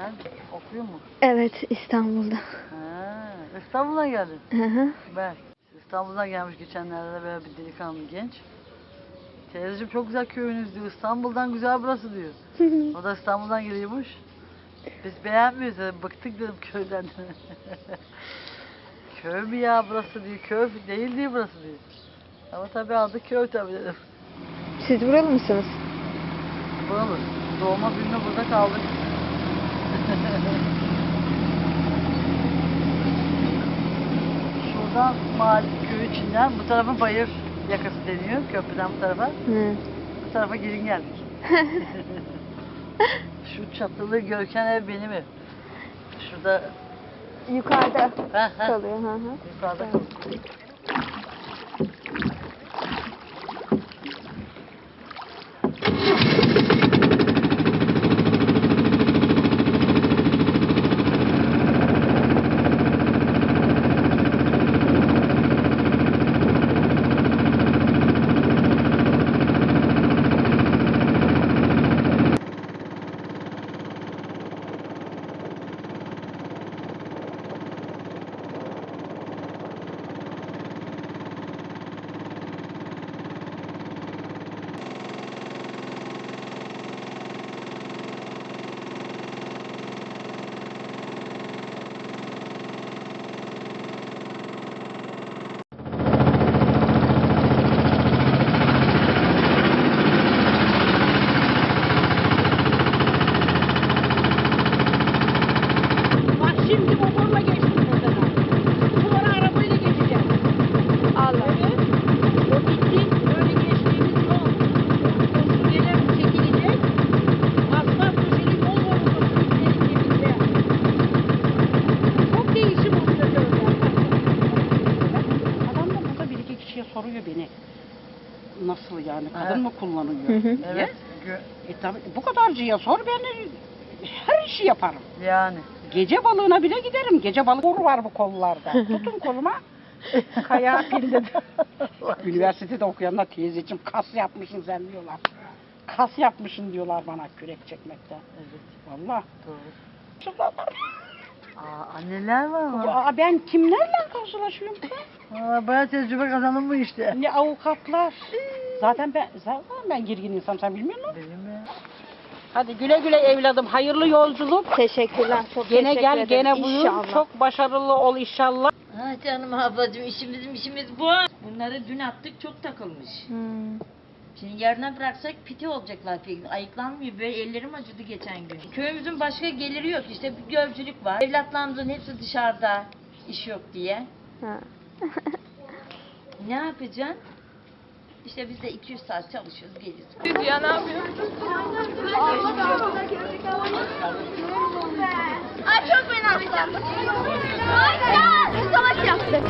Sen okuyor musun? Evet İstanbul'da. Ha, İstanbul'dan geldin. Hı hı. Ben. İstanbul'dan gelmiş geçenlerde de böyle bir delikanlı genç. Teyzeciğim çok güzel köyünüz diyor. İstanbul'dan güzel burası diyor. O da İstanbul'dan geliyormuş. Biz beğenmiyoruz. dedi, Bıktık dedim köyden. köy mü ya burası diyor. Köy değil diyor burası diyor. Ama tabii adı köy tabii dedim. Siz buralı mısınız? Buralı. Doğma büyüme burada kaldık. Şuradan mahalle köy içinden bu tarafa bayır yakası deniyor. Köprüden bu tarafa. Hı. Bu tarafa gelin geldik. Şu çatılı görken ev benim ev. Şurada Yukarıda ha, ha, kalıyor. Hı hı. yukarıda kalıyor. Şimdi motorla geçtim mesela. Sonra arabayla geçeceğim. Allah. Evet. O bitti. Böyle geçtiğimiz yol. Süreler çekilecek. Asfalt döşeli yol var orada sürücülerin dibinde. Çok değişim oluyor böyle. Adam da burada bir iki kişiye soruyor beni. Nasıl yani? Kadın Evet. mı kullanıyor? Hı hı. diye. Evet. gö- E tabi bu kadarcıya sor ben her işi yaparım. Yani. Gece balığına bile giderim. Gece balık boru var bu kollarda. Tutun koluma. Kaya pilde. Üniversitede okuyanlar teyzeciğim kas yapmışsın sen diyorlar. Kas yapmışsın diyorlar bana kürek çekmekten. Evet. Vallahi. Doğru. Aa, anneler var mı? Aa, ben kimlerle karşılaşıyorum? Aa, bayağı tecrübe kazandım bu işte. ne avukatlar. Zaten ben zaten ben girgin insan sen bilmiyor musun? Mi? Hadi güle güle evladım. Hayırlı yolculuk. Teşekkürler. Çok Gene teşekkür gel ederim. gene buyur. İnşallah. Çok başarılı ol inşallah. Ah canım ablacığım işimiz işimiz bu. Bunları dün attık çok takılmış. Hmm. Şimdi yarına bıraksak piti olacaklar peki. Ayıklanmıyor. Böyle ellerim acıdı geçen gün. Köyümüzün başka geliri yok. İşte bir gölcülük var. Evlatlarımızın hepsi dışarıda. iş yok diye. Ha. Ne yapacaksın? İşte biz de 200 saat çalışıyoruz geliyoruz. Ya ne yapıyor? Ay çok fena. Ay ya, savaş yaptık.